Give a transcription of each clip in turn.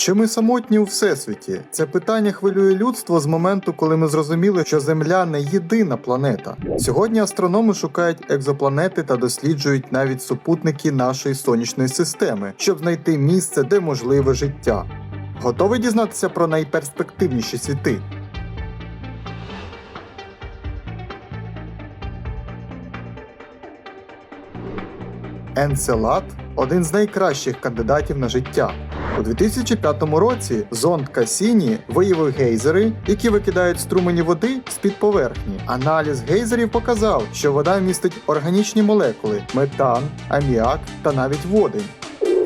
Чи ми самотні у всесвіті? Це питання хвилює людство з моменту, коли ми зрозуміли, що Земля не єдина планета. Сьогодні астрономи шукають екзопланети та досліджують навіть супутники нашої сонячної системи, щоб знайти місце, де можливе життя. Готовий дізнатися про найперспективніші світи? Енцелад один з найкращих кандидатів на життя. У 2005 році зонд Касіні виявив гейзери, які викидають струмені води з-під поверхні. Аналіз гейзерів показав, що вода містить органічні молекули метан, аміак та навіть водень.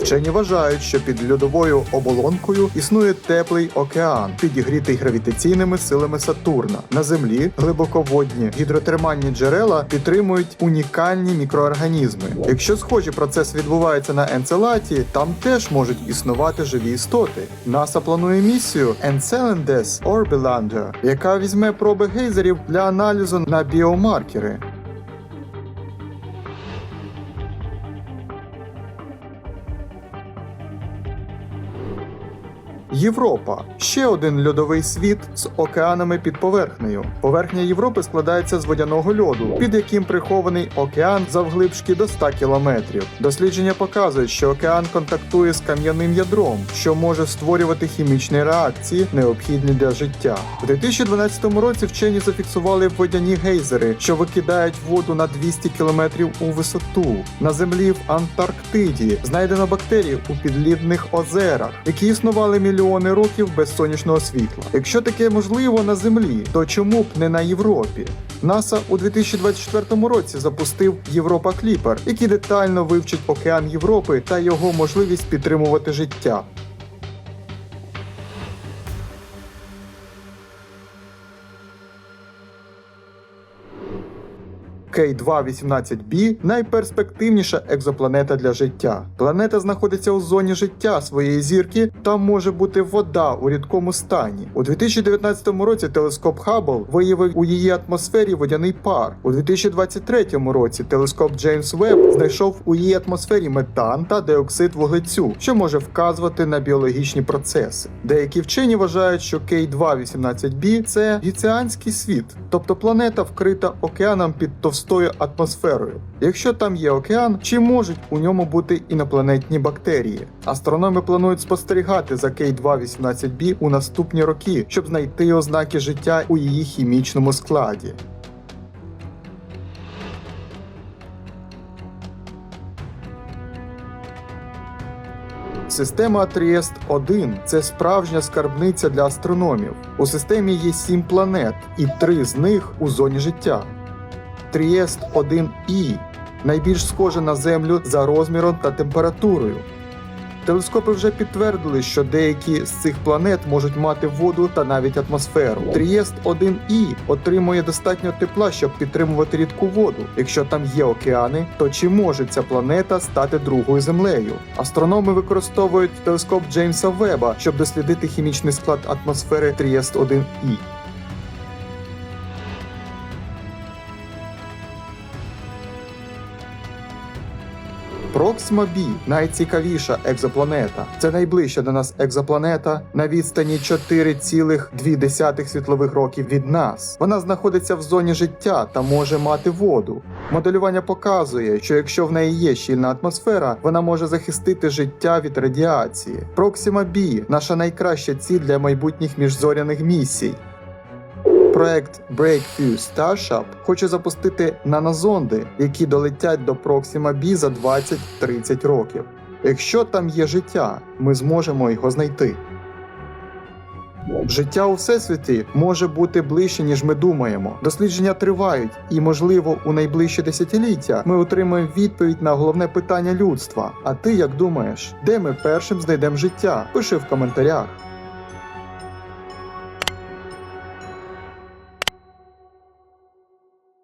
Вчені вважають, що під льодовою оболонкою існує теплий океан, підігрітий гравітаційними силами Сатурна. На землі глибоководні гідротермальні джерела підтримують унікальні мікроорганізми. Якщо схожий процес відбувається на Енцелаті, там теж можуть існувати живі істоти. НАСА планує місію Enceladus Orbilander, яка візьме проби гейзерів для аналізу на біомаркери. Європа ще один льодовий світ з океанами під поверхнею. Поверхня Європи складається з водяного льоду, під яким прихований океан завглибшки до 100 кілометрів. Дослідження показують, що океан контактує з кам'яним ядром, що може створювати хімічні реакції, необхідні для життя. У 2012 році вчені зафіксували водяні гейзери, що викидають воду на 200 кілометрів у висоту. На землі в Антарктиді знайдено бактерії у підлідних озерах, які існували мільйони років без сонячного світла. Якщо таке можливо на землі, то чому б не на Європі? НАСА у 2024 році запустив Європа Кліпер, який детально вивчить океан Європи та його можливість підтримувати життя. K218b найперспективніша екзопланета для життя. Планета знаходиться у зоні життя своєї зірки, там може бути вода у рідкому стані. У 2019 році телескоп Хаббл виявив у її атмосфері водяний пар. У 2023 році телескоп Джеймс Веб знайшов у її атмосфері метан та диоксид вуглецю, що може вказувати на біологічні процеси. Деякі вчені вважають, що K218b це гіціанський світ, тобто планета вкрита океаном під товстою атмосферою. Якщо там є океан, чи можуть у ньому бути інопланетні бактерії? Астрономи планують спостерігати за K218b у наступні роки, щоб знайти ознаки життя у її хімічному складі. Система Тріест 1 це справжня скарбниця для астрономів. У системі є сім планет, і три з них у зоні життя. Тріест 1 і найбільш схожа на Землю за розміром та температурою. Телескопи вже підтвердили, що деякі з цих планет можуть мати воду та навіть атмосферу. Трієст 1 і отримує достатньо тепла, щоб підтримувати рідку воду. Якщо там є океани, то чи може ця планета стати другою землею? Астрономи використовують телескоп Джеймса Веба, щоб дослідити хімічний склад атмосфери Трієст 1 Проксима Бі найцікавіша екзопланета. Це найближча до нас екзопланета на відстані 4,2 світлових років від нас. Вона знаходиться в зоні життя та може мати воду. Моделювання показує, що якщо в неї є щільна атмосфера, вона може захистити життя від радіації. Проксима Бі наша найкраща ціль для майбутніх міжзоряних місій. Проект Breakthrough Starship хоче запустити нанозонди, які долетять до Proxima B за 20-30 років. Якщо там є життя, ми зможемо його знайти. Життя у всесвіті може бути ближче, ніж ми думаємо. Дослідження тривають, і, можливо, у найближчі десятиліття ми отримаємо відповідь на головне питання людства. А ти як думаєш, де ми першим знайдемо життя? Пиши в коментарях.